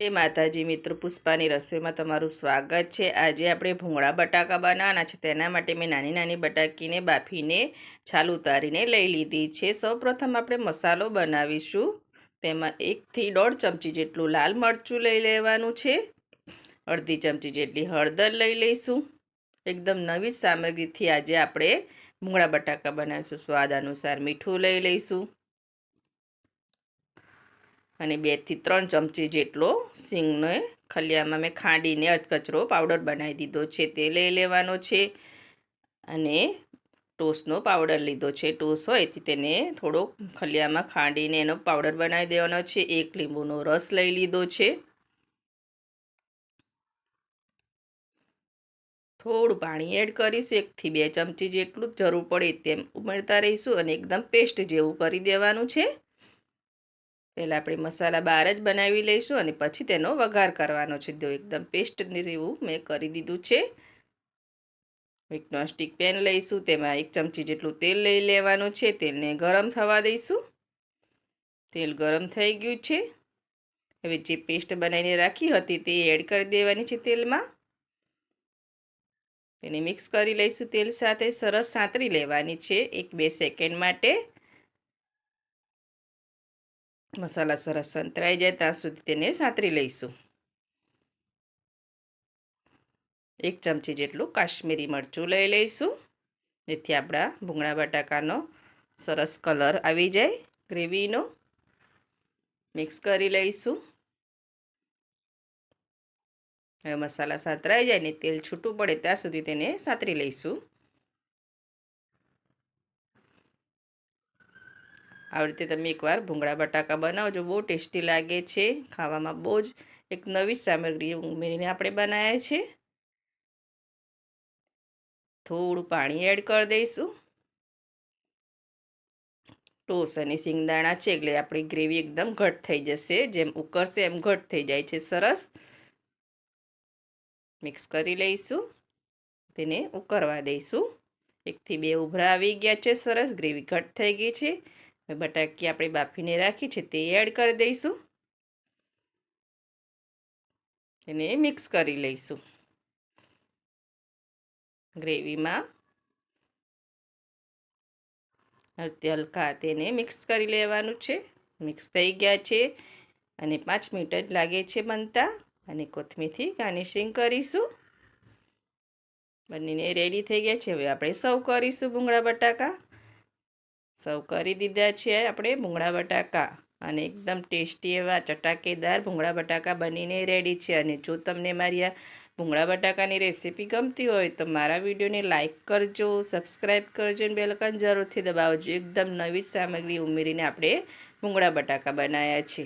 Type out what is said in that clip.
એ માતાજી મિત્રો પુષ્પાની રસોઈમાં તમારું સ્વાગત છે. આજે આપણે ભૂંગળા બટાકા બનાવવાના છે. તેના માટે મેં નાની નાની બટાકીને બાફીને છાલ ઉતારીને લઈ લીધી છે. સૌપ્રથમ આપણે મસાલો બનાવીશું. તેમાં એકથી દોઢ ચમચી જેટલું લાલ મરચું લઈ લેવાનું છે. અડધી ચમચી જેટલી હળદર લઈ લઈશું. એકદમ નવી સામગ્રીથી આજે આપણે ભૂંગળા બટાકા બનાવીશું. સ્વાદ અનુસાર મીઠું લઈ લઈશું. અને બેથી ત્રણ ચમચી જેટલો સિંગને ખલિયામાં મેં ખાંડીને અધકચરો પાવડર બનાવી દીધો છે. તે લઈ લેવાનો છે અને ટોસનો પાવડર લીધો છે. ટોસ હોય તેને થોડોક ખલિયામાં ખાંડીને એનો પાવડર બનાવી દેવાનો છે. એક લીંબુનો રસ લઈ લીધો છે. થોડું પાણી એડ કરીશું. એકથી બે ચમચી જેટલું જરૂર પડે તેમ ઉમેરતા રહીશું અને એકદમ પેસ્ટ જેવું કરી દેવાનું છે. પહેલાં આપણે મસાલા બહાર જ બનાવી લઈશું અને પછી તેનો વઘાર કરવાનો છે. તો એકદમ પેસ્ટ એવું મેં કરી દીધું છે. એક નોનસ્ટિક પેન લઈશું, તેમાં એક ચમચી જેટલું તેલ લઈ લેવાનું છે. તેલને ગરમ થવા દઈશું. તેલ ગરમ થઈ ગયું છે. હવે જે પેસ્ટ બનાવીને રાખી હતી તે એડ કરી દેવાની છે તેલમાં. તેને મિક્સ કરી લઈશું તેલ સાથે. સરસ સાંતરી લેવાની છે એક બે સેકન્ડ માટે. મસાલા સરસ સંતરાઈ જાય ત્યાં સુધી તેને સાંતરી લઈશું. એક ચમચી જેટલું કાશ્મીરી મરચું લઈ લઈશું. જેથી આપણા ભૂંગળા બટાકાનો સરસ કલર આવી જાય, ગ્રેવીનો. મિક્સ કરી લઈશું. હવે મસાલા સાંતરાઈ જાય ને તેલ છૂટું પડે ત્યાં સુધી તેને સાંતરી લઈશું. આવી રીતે તમે એકવાર ભૂંગળા બટાકા બનાવજો. બહુ ટેસ્ટી લાગે છે ખાવામાં બહુ જ. એક નવી સામગ્રી ઉમેરીને આપણે બનાવ્યા છે થોડું પાણી એડ કરી દઈશું. ટોસ અને સિંગદાણા છે એટલે આપણી ગ્રેવી એકદમ ઘટ થઈ જશે. જેમ ઉકળશે એમ ઘટ થઈ જાય છે. સરસ. મિક્સ કરી લઈશું. તેને ઉકળવા દઈશું. એકથી બે ઉભરા આવી ગયા છે. સરસ ગ્રેવી ઘટ થઈ ગઈ છે. હવે બટાકી આપણે બાફીને રાખી છે તે એડ કરી દઈશું. એને મિક્સ કરી લઈશું. ગ્રેવીમાં હલકા તેને મિક્સ કરી લેવાનું છે. મિક્સ થઈ ગયા છે અને પાંચ મિનિટ જ લાગે છે બનતા. અને કોથમીરથી ગાર્નિશિંગ કરીશું. બંનેને રેડી થઈ ગયા છે. હવે આપણે સર્વ કરીશું ભૂંગળા બટાકા. સર્વ કરી દીધા છે આપણે ભૂંગળા બટાકા અને એકદમ ટેસ્ટી એવા ચટાકેદાર ભૂંગળા બટાકા બનીને રેડી છે. અને જો તમને મારી આ ભૂંગળા બટાકાની રેસીપી ગમતી હોય તો મારા વિડીયોને લાઇક કરજો, સબસ્ક્રાઈબ કરજો અને બેલકન જરૂરથી દબાવજો. એકદમ નવી સામગ્રી ઉમેરીને આપણે ભૂંગળા બટાકા બનાવ્યા છે.